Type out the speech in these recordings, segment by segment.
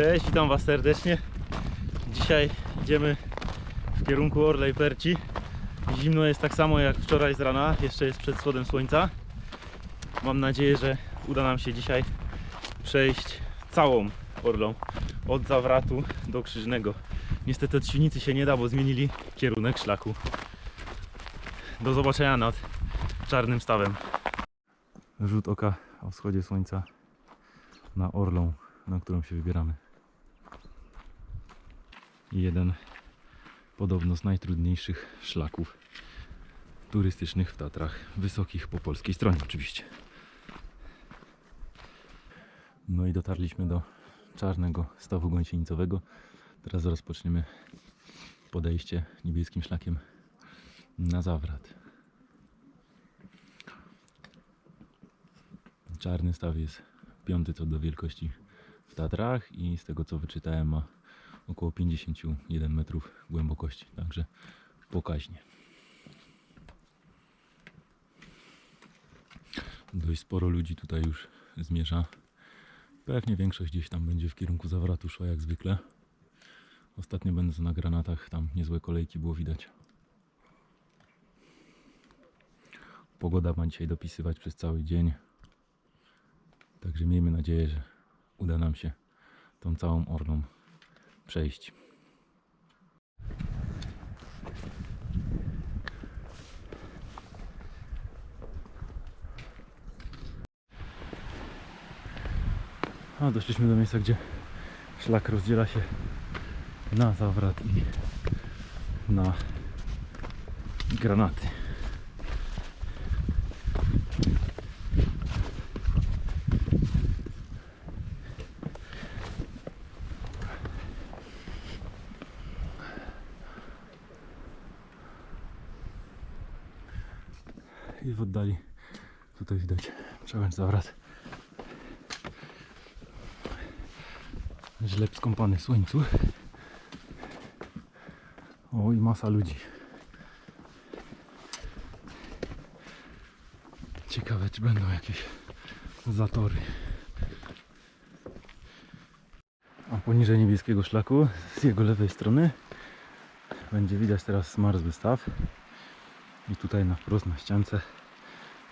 Cześć, witam Was serdecznie. Dzisiaj idziemy w kierunku Orlej Perci. Zimno jest tak samo jak wczoraj z rana, jeszcze jest przed wschodem słońca. Mam nadzieję, że uda nam się dzisiaj przejść całą Orlą od Zawratu do Krzyżnego. Niestety od Świnicy się nie da, bo zmienili kierunek szlaku. Do zobaczenia nad Czarnym Stawem. Rzut oka o wschodzie słońca na Orlą, na którą się wybieramy. Jeden podobno z najtrudniejszych szlaków turystycznych w Tatrach, wysokich po polskiej stronie oczywiście. No i dotarliśmy do czarnego stawu gąsienicowego. Teraz rozpoczniemy podejście niebieskim szlakiem na zawrat. Czarny staw jest piąty co do wielkości w Tatrach i z tego co wyczytałem ma około 51 metrów głębokości, także pokaźnie. Dość sporo ludzi tutaj już zmierza. Pewnie większość gdzieś tam będzie w kierunku zawratu szła jak zwykle. Ostatnio będąc na granatach, tam niezłe kolejki było widać. Pogoda ma dzisiaj dopisywać przez cały dzień. Także miejmy nadzieję, że uda nam się tą całą orlą przejść. A doszliśmy do miejsca, gdzie szlak rozdziela się na zawrat i na granaty. I w oddali tutaj widać przełęcz zawrat. Źle skąpany w słońcu. O i masa ludzi. Ciekawe czy będą jakieś zatory. A poniżej niebieskiego szlaku z jego lewej strony będzie widać teraz zmarzły staw. I tutaj na wprost na ściance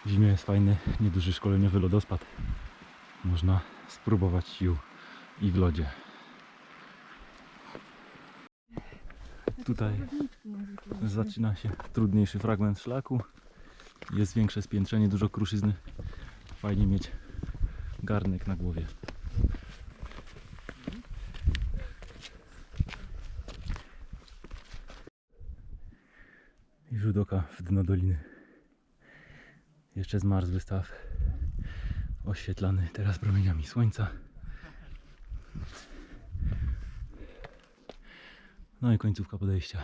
w zimie jest fajny, nieduży szkoleniowy lodospad. Można spróbować sił i w lodzie. Tutaj zaczyna się trudniejszy fragment szlaku. Jest większe spiętrzenie, dużo kruszyzny. Fajnie mieć garnek na głowie. I rzut oka w dno doliny. Jeszcze zmarzły staw. Oświetlany teraz promieniami słońca. No i końcówka podejścia.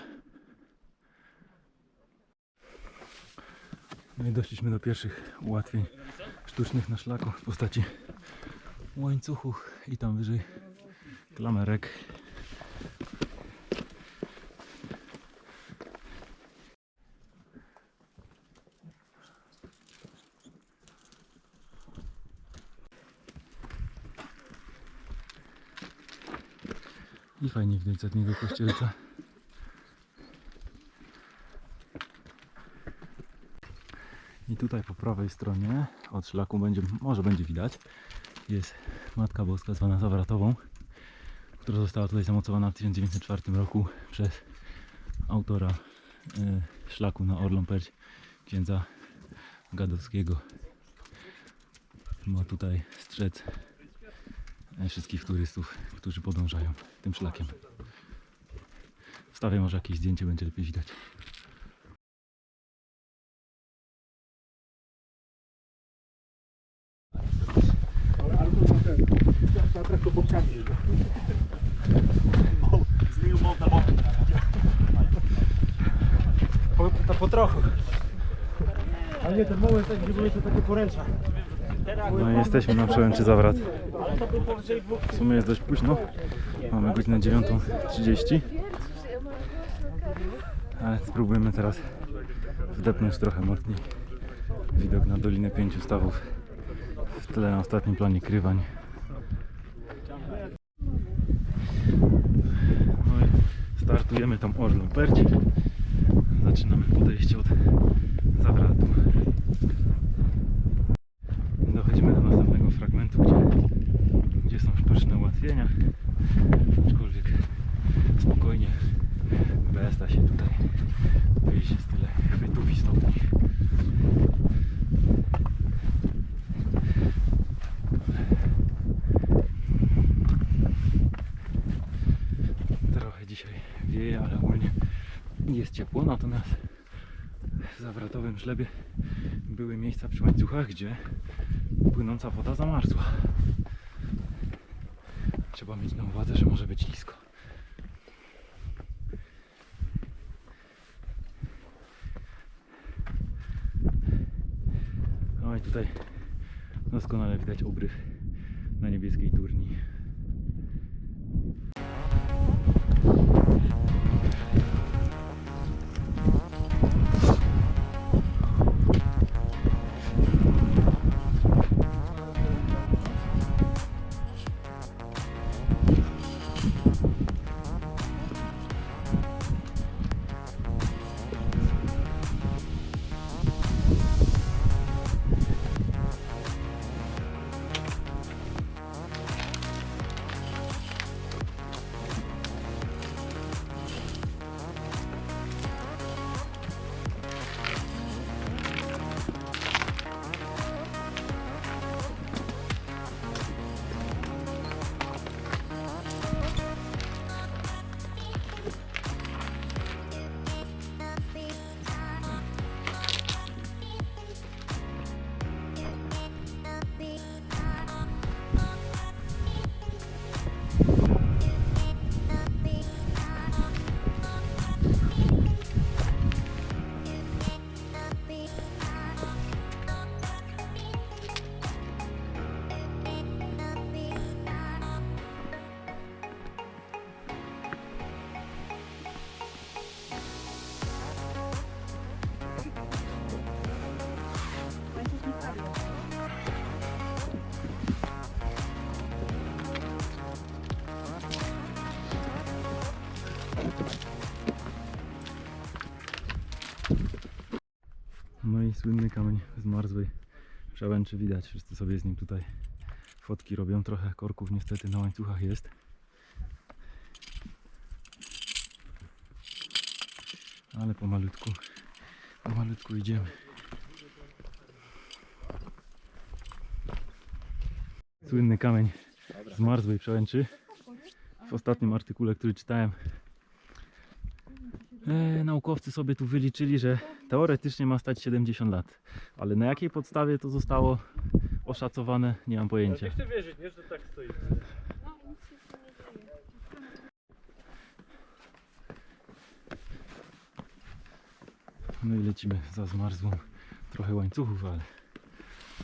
No i doszliśmy do pierwszych ułatwień sztucznych na szlaku w postaci łańcuchów i tam wyżej klamerek. Fajnie widać zadniego kościelca. I tutaj po prawej stronie od szlaku będzie, może będzie widać, jest Matka Boska zwana Zawratową, która została tutaj zamocowana w 1904 roku przez autora y, szlaku na Orlą Perć, księdza Gadowskiego. Ma tutaj strzec wszystkich turystów, którzy podążają tym szlakiem. Wstawię może jakieś zdjęcie, będzie lepiej widać. Po, to po trochu. Ale nie, ten moment tak, gdzie były to takie poręcza. No i jesteśmy na przełęczy Zawrat. W sumie jest dość późno. Mamy godzinę 9.30. Ale spróbujemy teraz wdepnąć trochę mocniej. Widok na Dolinę Pięciu Stawów. W tle na ostatnim planie Krywań. Startujemy tą Orlą Perć. Zaczynamy podejście od zawratu. Dochodzimy do następnego fragmentu, gdzie, gdzie są ułatwienia. Aczkolwiek spokojnie bez da się tutaj wyjść z tyle chwytów i stopni. Trochę dzisiaj wieje, ale ogólnie jest ciepło, natomiast w zawratowym szlebie były miejsca przy łańcuchach, gdzie płynąca woda zamarzła. Trzeba mieć na uwadze, że może być nisko. No i tutaj doskonale widać obryw na niebieskiej turni. Przełęczy widać. Wszyscy sobie z nim tutaj fotki robią. Trochę korków niestety na łańcuchach jest. Ale pomalutku, pomalutku idziemy. Słynny kamień zmarzłej przełęczy. W ostatnim artykule, który czytałem, E, naukowcy sobie tu wyliczyli, że teoretycznie ma stać 70 lat. Ale na jakiej podstawie to zostało oszacowane, nie mam pojęcia. chcę wierzyć, nie, że tak stoi. No i lecimy za zmarzłą. Trochę łańcuchów, ale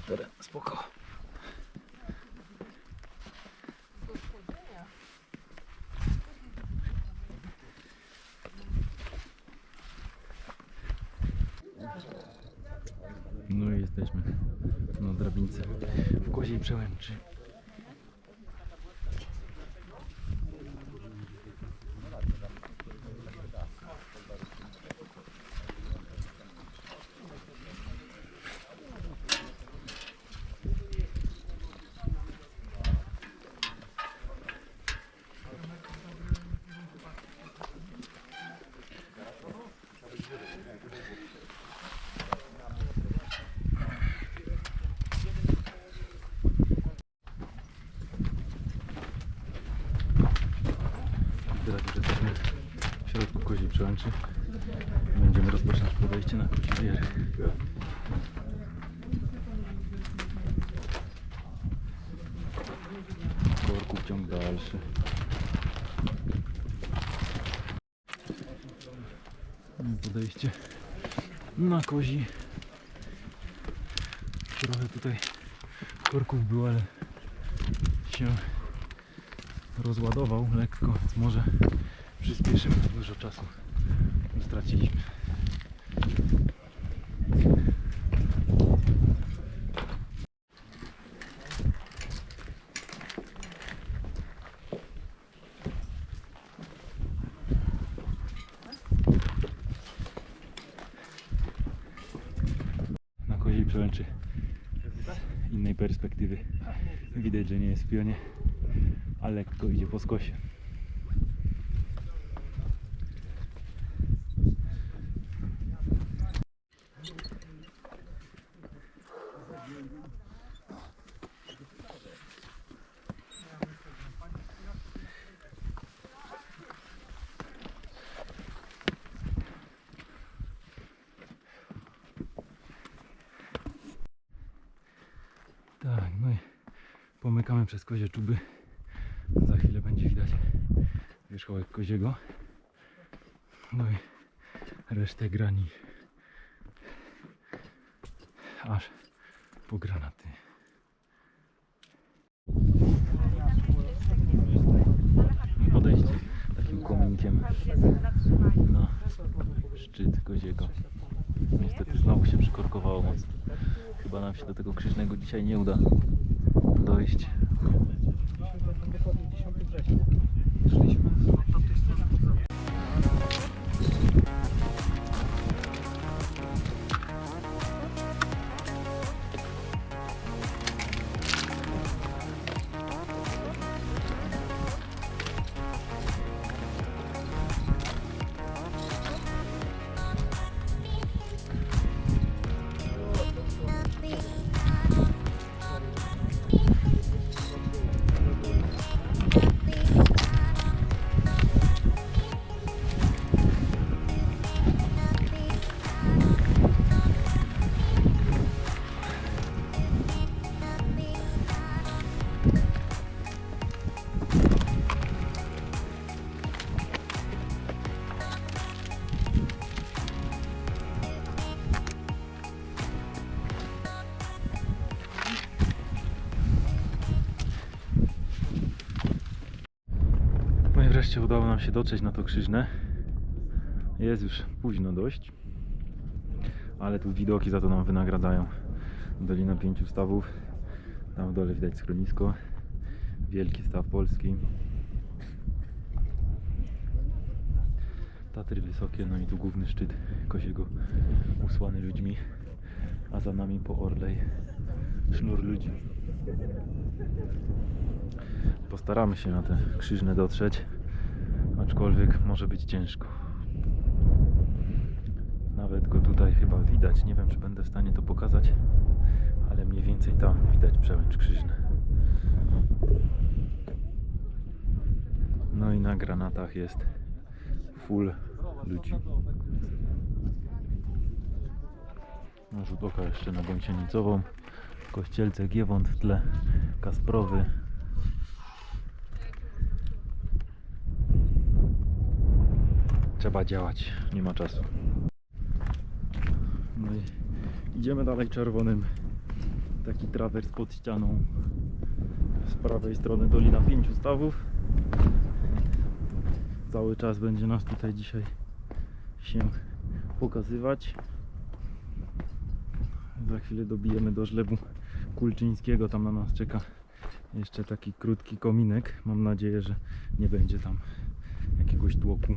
teren spoko. No i jesteśmy na drabince w Koziej Przełęczy. Teraz już jesteśmy w środku Koziej Przełęczy. Będziemy rozpoczynać podejście na Kocibiery. Korków ciąg dalszy. Podejście na Kozi. Trochę tutaj korków było, ale się rozładował lekko, może przyspieszymy, dużo czasu straciliśmy. Na koziej przełęczy innej perspektywy widać, że nie jest w pionie, a lekko idzie po skosie. Koziego. No i resztę grani. Aż po granaty. Podejście takim kominkiem na szczyt koziego. Niestety znowu się przykorkowało mocno. Chyba nam się do tego krzyżnego dzisiaj nie uda dojść. Dokładnie 10 września. Szliśmy udało nam się dotrzeć na to krzyżne. Jest już późno dość, ale tu widoki za to nam wynagradzają. Dolina Pięciu Stawów, tam w dole widać schronisko, wielki staw polski. Tatry wysokie, no i tu główny szczyt Koziego usłany ludźmi, a za nami po Orlej sznur ludzi. Postaramy się na te krzyżne dotrzeć, aczkolwiek może być ciężko. Nawet go tutaj chyba widać. Nie wiem, czy będę w stanie to pokazać, ale mniej więcej tam widać przełęcz krzyżne. No i na granatach jest full ludzi. Na rzut oka jeszcze na Bąsienicową, Kościelce Giewont w tle, Kasprowy, Trzeba działać, nie ma czasu. No idziemy dalej czerwonym. Taki trawers pod ścianą. Z prawej strony Dolina Pięciu Stawów. Cały czas będzie nas tutaj dzisiaj się pokazywać. Za chwilę dobijemy do żlebu Kulczyńskiego. Tam na nas czeka jeszcze taki krótki kominek. Mam nadzieję, że nie będzie tam jakiegoś tłoku.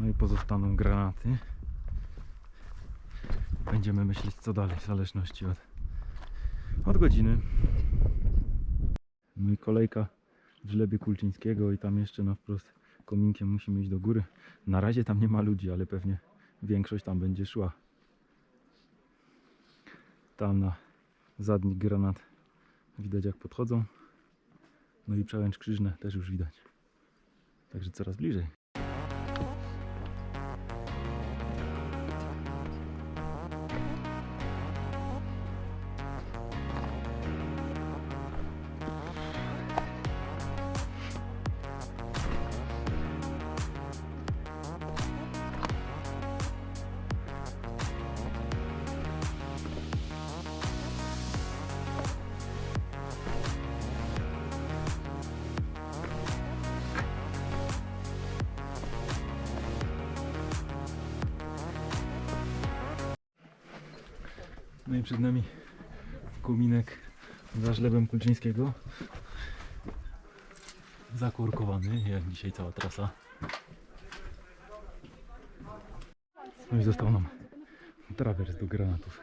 No i pozostaną granaty. Będziemy myśleć co dalej w zależności od, od godziny. No i kolejka w żlebie Kulczyńskiego i tam jeszcze na wprost kominkiem musimy iść do góry. Na razie tam nie ma ludzi, ale pewnie większość tam będzie szła. Tam na zadni granat widać jak podchodzą. No i przełęcz krzyżne też już widać. Także coraz bliżej. No i przed nami kominek za żlebem Kulczyńskiego. Zakorkowany, jak dzisiaj cała trasa. No i został nam trawers do granatów.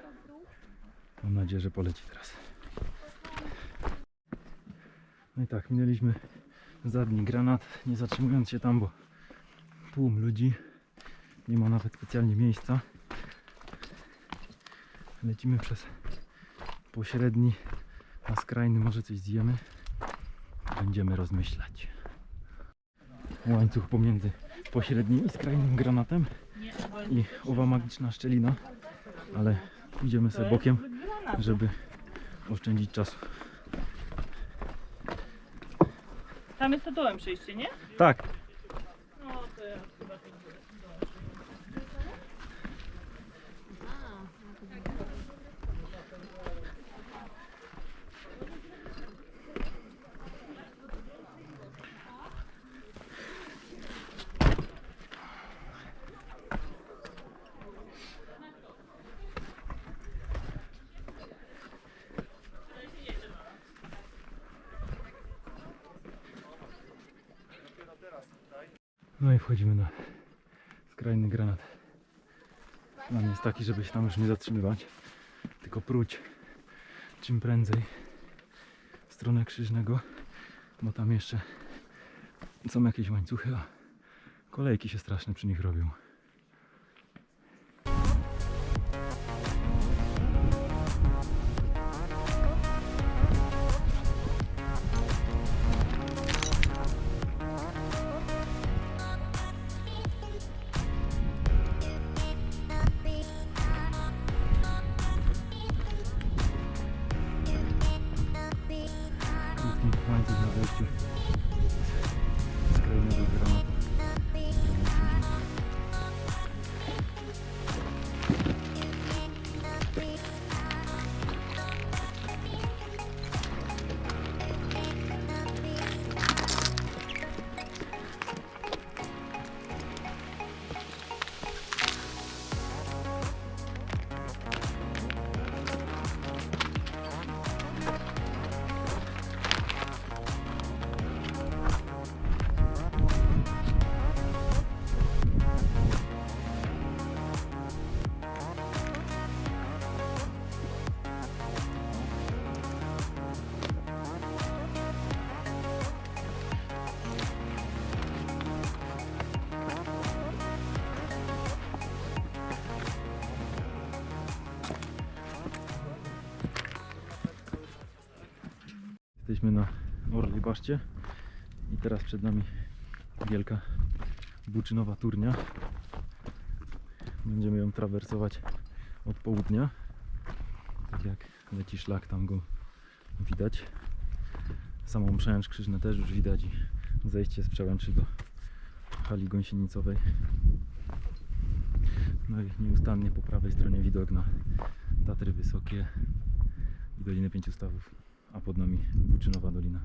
Mam nadzieję, że poleci teraz. No i tak, minęliśmy zadni granat, nie zatrzymując się tam, bo tłum ludzi, nie ma nawet specjalnie miejsca. Lecimy przez pośredni, a skrajny może coś zjemy. Będziemy rozmyślać. Łańcuch pomiędzy pośrednim i skrajnym granatem i owa magiczna szczelina, ale idziemy sobie bokiem, żeby oszczędzić czasu. Tam jest to dołem przejście, nie? Tak, No to ja chyba tak No i wchodzimy na skrajny granat. Plan jest taki, żeby się tam już nie zatrzymywać, tylko próć czym prędzej w stronę krzyżnego, bo tam jeszcze są jakieś łańcuchy, a kolejki się straszne przy nich robią. Jesteśmy na Orlej Baszcie i teraz przed nami wielka buczynowa turnia. Będziemy ją trawersować od południa. Tak jak leci szlak, tam go widać. Samą przełęcz krzyżne też już widać i zejście z przełęczy do hali gąsienicowej. No i nieustannie po prawej stronie widok na Tatry Wysokie i Dolinę Pięciu Stawów a pod nami Buczynowa Dolina.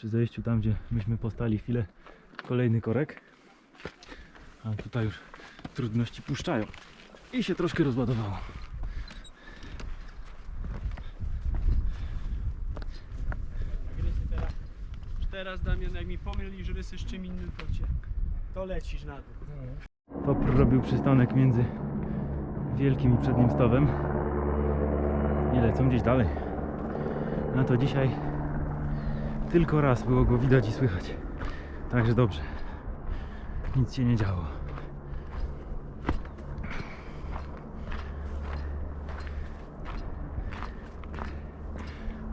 Przy zejściu tam, gdzie myśmy postali chwilę, kolejny korek. A tutaj już trudności puszczają. I się troszkę rozładowało. Teraz Damian, jak mi pomylisz rysy z czym innym, to cię. To lecisz na dół. Topr robił przystanek między wielkim i przednim stawem i lecą gdzieś dalej. No to dzisiaj tylko raz było go widać i słychać. Także dobrze. Nic się nie działo.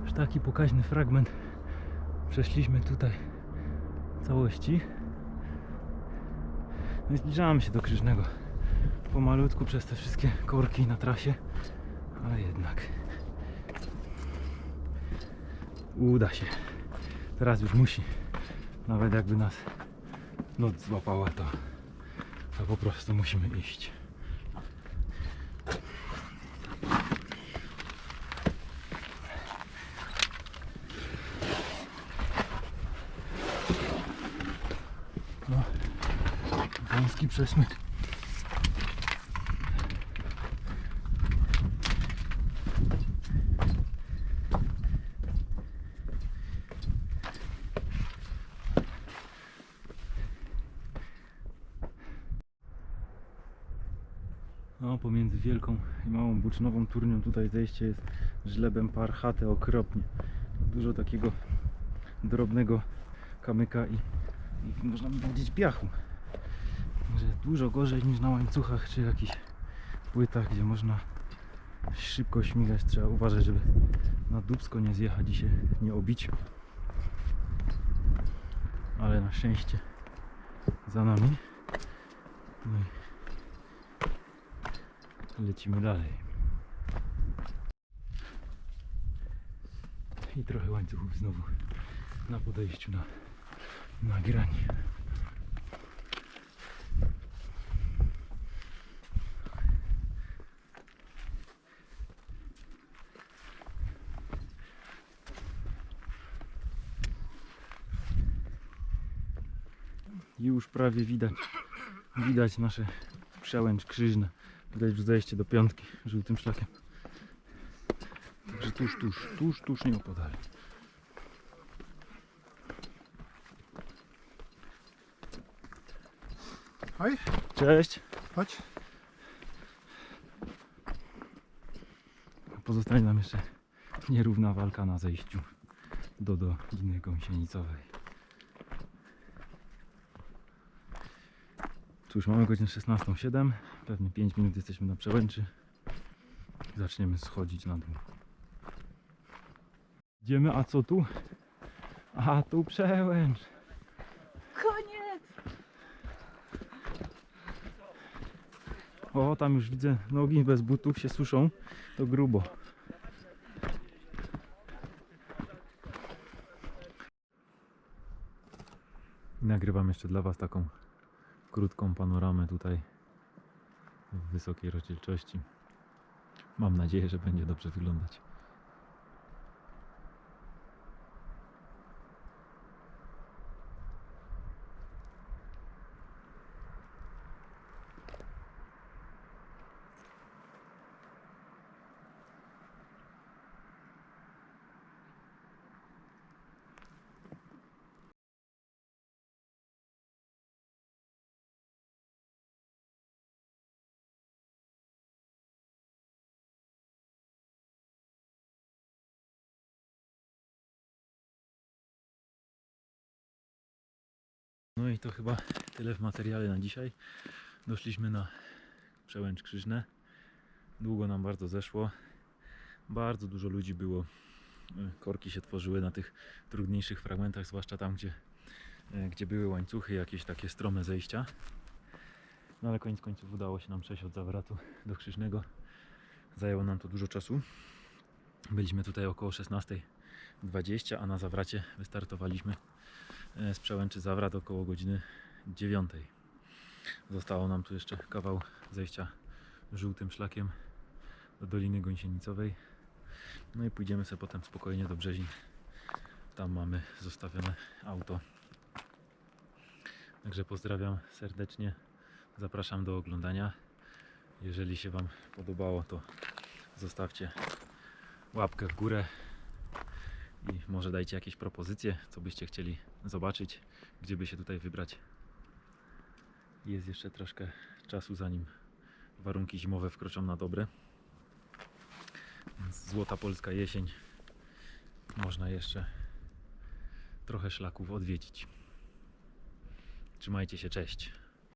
Już taki pokaźny fragment przeszliśmy tutaj całości. No i zbliżamy się do Krzyżnego. Pomalutku przez te wszystkie korki na trasie, ale jednak. Uda się. Teraz już musi. Nawet jakby nas noc złapała, to, to po prostu musimy iść. No, wąski przesmyk. No, pomiędzy wielką i małą buczynową turnią tutaj zejście jest żlebem parchate okropnie. Dużo takiego drobnego kamyka i, i można by powiedzieć piachu. Że dużo gorzej niż na łańcuchach czy jakichś płytach, gdzie można szybko śmigać. Trzeba uważać, żeby na dubsko nie zjechać i się nie obić. Ale na szczęście za nami. No lecimy dalej. I trochę łańcuchów znowu na podejściu na, na grani. Już prawie widać, widać nasze przełęcz krzyżne. Widać już zejście do piątki żółtym szlakiem. Także tuż, tuż, tuż, tuż nie opodal. Oj, Cześć! chodź. Pozostaje nam jeszcze nierówna walka na zejściu do Doliny Gąsienicowej. Cóż, mamy godzinę 16.07. Pewnie 5 minut jesteśmy na przełęczy. Zaczniemy schodzić na dół. Idziemy, a co tu? A tu przełęcz. Koniec! O, tam już widzę nogi bez butów się suszą. To grubo. Nagrywam jeszcze dla Was taką krótką panoramę tutaj w wysokiej rozdzielczości. Mam nadzieję, że będzie dobrze wyglądać. No i to chyba tyle w materiale na dzisiaj. Doszliśmy na przełęcz krzyżne. Długo nam bardzo zeszło. Bardzo dużo ludzi było. E, Korki się tworzyły na tych trudniejszych fragmentach, zwłaszcza tam, gdzie, e, gdzie były łańcuchy, jakieś takie strome zejścia. No ale koniec końców udało się nam przejść od zawratu do krzyżnego. Zajęło nam to dużo czasu. Byliśmy tutaj około 16.20, a na zawracie wystartowaliśmy z przełęczy Zawrat około godziny 9. Zostało nam tu jeszcze kawał zejścia żółtym szlakiem do Doliny Gąsienicowej. No i pójdziemy sobie potem spokojnie do Brzezin. Tam mamy zostawione auto. Także pozdrawiam serdecznie. Zapraszam do oglądania. Jeżeli się Wam podobało, to zostawcie łapkę w górę i może dajcie jakieś propozycje, co byście chcieli zobaczyć, gdzie by się tutaj wybrać. Jest jeszcze troszkę czasu, zanim warunki zimowe wkroczą na dobre. Złota polska jesień. Można jeszcze trochę szlaków odwiedzić. Trzymajcie się, cześć.